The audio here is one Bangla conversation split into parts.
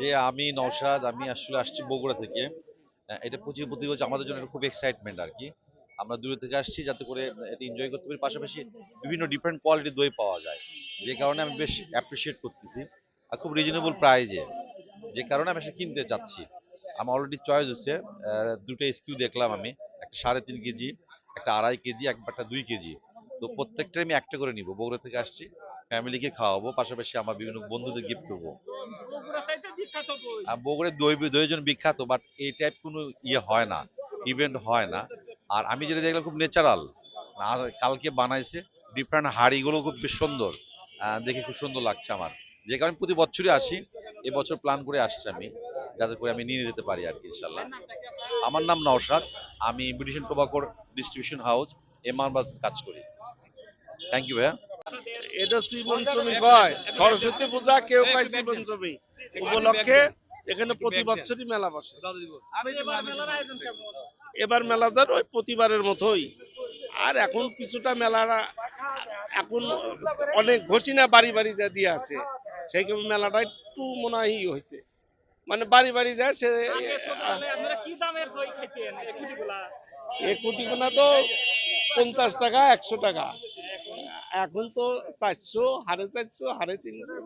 যে আমি নওশাদ আমি আসলে আসছি বগুড়া থেকে। এটা পঁচিশ প্রতি বছর আমাদের জন্য খুব এক্সাইটমেন্ট আর কি। আমরা দূরে থেকে আসছি যাতে করে এটা এনজয় করতে পারি। পাশাপাশি বিভিন্ন ডিফারেন্ট কোয়ালিটির দই পাওয়া যায়। যে কারণে আমি বেশ অ্যাপ্রিসিয়েট করতেছি। আর খুব রিজনেবল প্রাইজে যে কারণে আমি সেটা কিনতে চাচ্ছি। আমার অলরেডি চয়েস হচ্ছে দুটো স্কিউ দেখলাম আমি। একটা সাড়ে তিন কেজি, একটা আড়াই কেজি একটা দুই কেজি। তো প্রত্যেকটাই আমি একটা করে নিব। বগুড়া থেকে আসছি ফ্যামিলিকে খাওয়াবো। পাশাপাশি আমার বিভিন্ন বন্ধুদের গিফট করব। আর বগুড়ার দই দইয়ের বিখ্যাত বাট এই টাইপ কোনো ইয়ে হয় না ইভেন্ট হয় না। আর আমি যেটা দেখলাম খুব ন্যাচারাল কালকে বানাইছে ডিফারেন্ট হাড়িগুলো খুব বেশ সুন্দর দেখে খুব সুন্দর লাগছে আমার। যে কারণে প্রতি বছরই আসি এবছর প্ল্যান করে আসছি আমি, যাতে করে আমি নিয়ে যেতে পারি আর কি ইনশাল্লাহ আমার নাম নওশাদ, আমি ব্রিটিশ টোবাকোর ডিস্ট্রিবিউশন হাউস এমআরবাদ কাজ করি। থ্যাংক ইউ ভাইয়া। এটা শ্রীমন্তমী কয় সরস্বতী পূজা কেউ কয় শ্রীমন্তমী উপলক্ষে। এখানে প্রতি বছরই মেলা বসে। এবার মেলাদার ওই প্রতিবারের মতোই। আর এখন কিছুটা মেলারা এখন অনেক ঘোষিনা বাড়ি বাড়ি দিয়ে দিয়ে আছে সেই মেলাটা একটু মনে হয় হয়েছে। মানে বাড়ি বাড়ি দেয় সে এ কুটিগুলা তো পঞ্চাশ টাকা একশো টাকা। এখন তো চারশো সাড়ে চারশো সাড়ে তিনশো।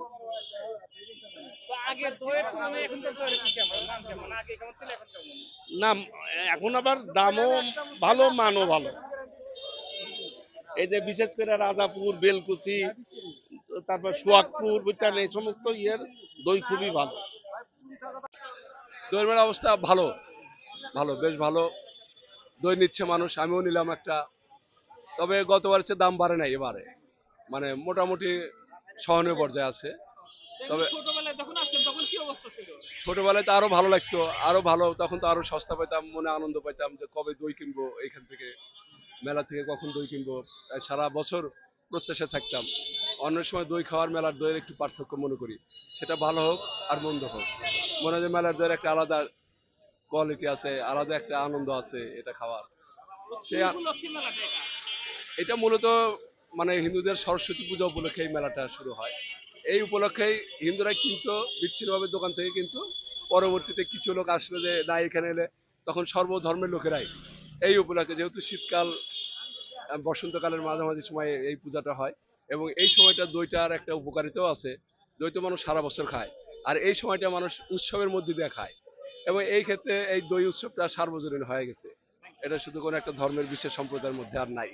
না এখন আবার দামও ভালো মানও ভালো। এই যে বিশেষ করে রাজাপুর বেলকুচি তারপর সোয়াগপুর বুঝছেন এই সমস্ত ইয়ের দই খুবই ভালো। দইয়ের অবস্থা ভালো ভালো বেশ ভালো। দই নিচ্ছে মানুষ আমিও নিলাম একটা তবে গতবার চেয়ে দাম বাড়ে নাই এবারে। মানে মোটামুটি সহনীয় পর্যায়ে আছে। তবে ছোটবেলায় তো আরও ভালো লাগতো। আরও ভালো তখন তো আরও সস্তা পেতাম মনে আনন্দ পেতাম যে কবে দই কিনবো এইখান থেকে। মেলা থেকে কখন দই কিনবো। সারা বছর প্রত্যাশা থাকতাম। অন্য সময় দই খাওয়ার মেলার দইয়ের একটু পার্থক্য মনে করি। সেটা ভালো হোক আর মন্দ হোক। মনে হয় যে মেলার দইয়ের একটা আলাদা কোয়ালিটি আছে আলাদা একটা আনন্দ আছে এটা খাওয়ার। সে এটা মূলত মানে হিন্দুদের সরস্বতী পূজা উপলক্ষে এই মেলাটা শুরু হয়। এই উপলক্ষেই হিন্দুরা কিন্তু বিচ্ছিন্নভাবে দোকান থেকে কিন্তু পরবর্তীতে কিছু লোক আসলো যে, না, এখানে এলে তখন সর্বধর্মের লোকেরাই। এই উপলক্ষে যেহেতু শীতকাল বসন্তকালের মাঝামাঝি সময় এই পূজাটা হয় এবং এই সময়টা দইটার একটা উপকারিতাও আছে। দই তো মানুষ সারা বছর খায় আর এই সময়টা মানুষ উৎসবের মধ্যে দিয়ে খায় এবং এই ক্ষেত্রে এই দই উৎসবটা সার্বজনীন হয়ে গেছে। এটা শুধু কোনো একটা ধর্মের বিশেষ সম্প্রদায়ের মধ্যে আর নাই।